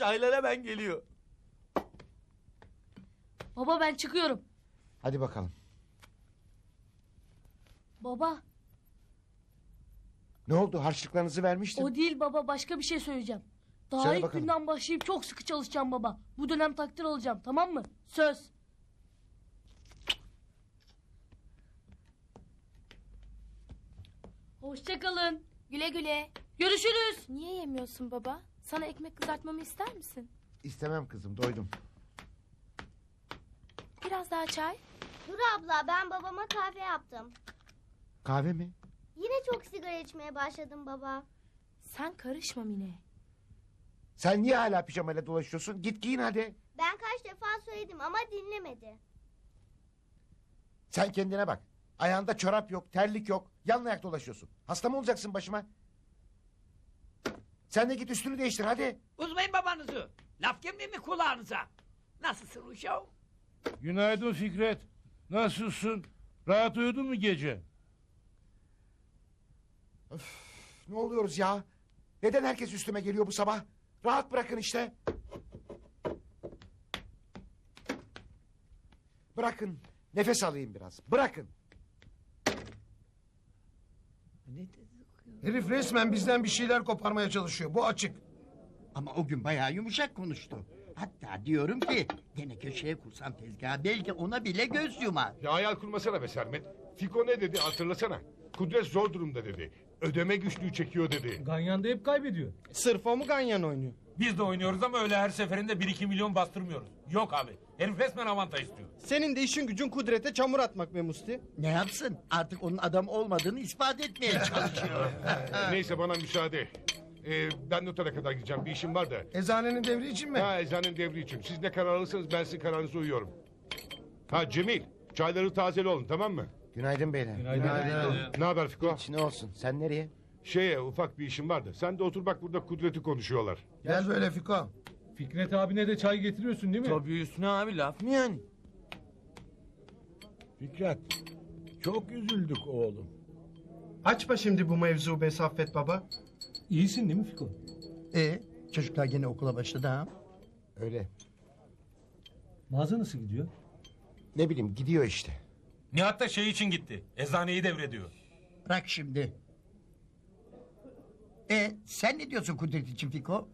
Çaylar hemen geliyor. Baba ben çıkıyorum. Hadi bakalım. Baba Ne oldu harçlıklarınızı vermiştim. o değil baba başka bir şey söyleyeceğim. Daha Söyle ilk bakalım. günden başlayıp çok sıkı çalışacağım baba. Bu dönem takdir alacağım tamam mı? Söz. Hoşçakalın. Güle güle. Görüşürüz. Niye yemiyorsun baba? Sana ekmek kızartmamı ister misin? İstemem kızım doydum. Biraz daha çay. Dur abla ben babama kahve yaptım. Kahve mi? Yine çok sigara içmeye başladım baba. Sen karışma Mine. Sen niye hala pijamayla dolaşıyorsun? Git giyin hadi. Ben kaç defa söyledim ama dinlemedi. Sen kendine bak. Ayağında çorap yok, terlik yok. Yalın ayak dolaşıyorsun. Hasta mı olacaksın başıma? Sen de git üstünü değiştir hadi. Uzmayın babanızı. Laf gelmiyor mi kulağınıza? Nasılsın uşağım? Günaydın Fikret. Nasılsın? Rahat uyudun mu gece? Ne oluyoruz ya? Neden herkes üstüme geliyor bu sabah? Rahat bırakın işte. Bırakın. Nefes alayım biraz. Bırakın. Herif resmen bizden bir şeyler koparmaya çalışıyor. Bu açık. Ama o gün bayağı yumuşak konuştu. Hatta diyorum ki gene köşeye kursam tezgahı belki ona bile göz yumar. Ya hayal kurmasana be Sermet. Fiko ne dedi hatırlasana. Kudret zor durumda dedi. Ödeme güçlüğü çekiyor dedi. Ganyan da hep kaybediyor. Sırf o mu ganyan oynuyor? Biz de oynuyoruz ama öyle her seferinde 1-2 milyon bastırmıyoruz. Yok abi. Herif resmen avantaj istiyor. Senin de işin gücün kudrete çamur atmak be Musti. Ne yapsın? Artık onun adam olmadığını ispat etmeye çalışıyor. Neyse bana müsaade. Ee, ben notara kadar gideceğim. Bir işim var da. Eczanenin devri için mi? Ha eczanenin devri için. Siz ne karar alırsanız ben sizin kararınıza uyuyorum. Ha Cemil. Çayları tazeli olun tamam mı? Günaydın beyler. Ne haber Fiko? Hiç ne olsun. Sen nereye? Şeye ufak bir işim var da. Sen de otur bak burada Kudret'i konuşuyorlar. Gel böyle Fiko. Fikret abine de çay getiriyorsun değil mi? Tabii üstüne abi laf mı yani? Fikret. Çok üzüldük oğlum. Açma şimdi bu mevzu be Saffet baba. İyisin değil mi Fiko? e çocuklar gene okula başladı ha? Öyle. Mağaza nasıl gidiyor? Ne bileyim gidiyor işte. Nihat da şey için gitti. Eczaneyi devrediyor. Bırak şimdi. E sen ne diyorsun Kudret için Fiko?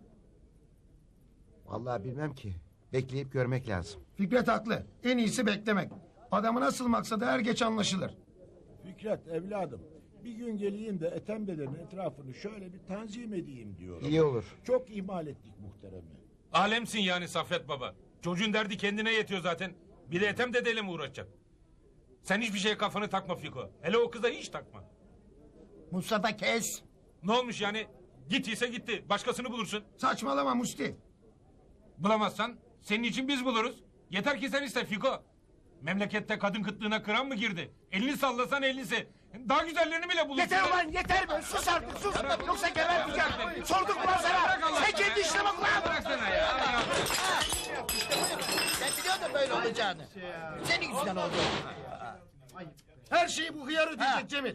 Vallahi bilmem ki. Bekleyip görmek lazım. Fikret haklı. En iyisi beklemek. Adamın asıl maksadı er geç anlaşılır. Fikret evladım. Bir gün geleyim de Ethem dedenin etrafını şöyle bir tanzim edeyim diyorum. İyi olur. Çok ihmal ettik muhteremi. Alemsin yani Saffet baba. Çocuğun derdi kendine yetiyor zaten. Bir de Ethem dedeyle mi uğraşacak? Sen hiçbir şeye kafanı takma Fiko. Hele o kıza hiç takma. Mustafa kes. Ne olmuş yani? Gittiyse gitti. Başkasını bulursun. Saçmalama Musti. Bulamazsan senin için biz buluruz. Yeter ki sen iste Fiko. Memlekette kadın kıtlığına kıran mı girdi? Elini sallasan ellisi. Daha güzellerini bile bulursun. Yeter ulan yeter be. Sus artık sus. Yoksa geberteceğim. Sorduk ulan sana. Sen kendi işine bak ulan. Bıraksana ya. Sen olacağını. Senin yüzünden oldu. Her şeyi bu hıyar ödeyecek Cemil.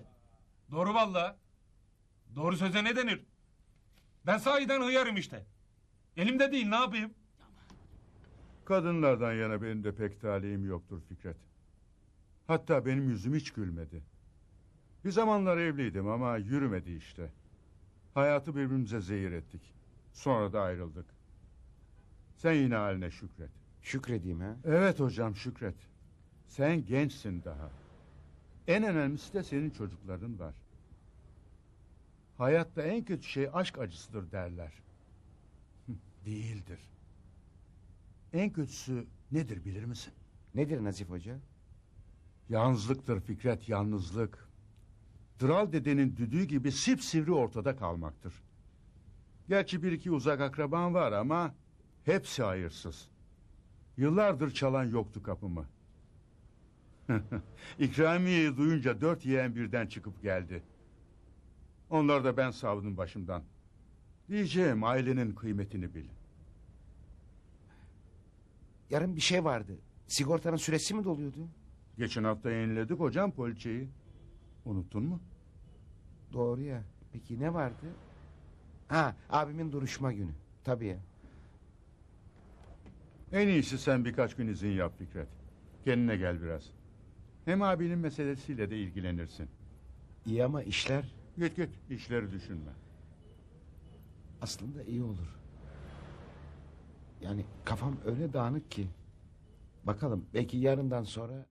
Doğru valla. Doğru söze ne denir? Ben sahiden hıyarım işte. Elimde değil ne yapayım? Kadınlardan yana benim de pek talihim yoktur Fikret. Hatta benim yüzüm hiç gülmedi. Bir zamanlar evliydim ama yürümedi işte. Hayatı birbirimize zehir ettik. Sonra da ayrıldık. Sen yine haline şükret. Şükredeyim ha. Evet hocam şükret. Sen gençsin daha. En önemlisi de senin çocukların var. Hayatta en kötü şey aşk acısıdır derler. Değildir. En kötüsü nedir bilir misin? Nedir Nazif Hoca? Yalnızlıktır Fikret yalnızlık. Dral dedenin düdüğü gibi sipsivri ortada kalmaktır. Gerçi bir iki uzak akraban var ama hepsi hayırsız. Yıllardır çalan yoktu kapımı. İkramiyeyi duyunca dört yeğen birden çıkıp geldi. Onlar da ben savdum başımdan. Diyeceğim ailenin kıymetini bil. Yarın bir şey vardı. Sigortanın süresi mi doluyordu? Geçen hafta yeniledik hocam poliçeyi. Unuttun mu? Doğru ya. Peki ne vardı? Ha abimin duruşma günü. Tabii ya. En iyisi sen birkaç gün izin yap Fikret. Kendine gel biraz. Hem abinin meselesiyle de ilgilenirsin. İyi ama işler Git git işleri düşünme. aslında iyi olur. Yani kafam öyle dağınık ki. Bakalım belki yarından sonra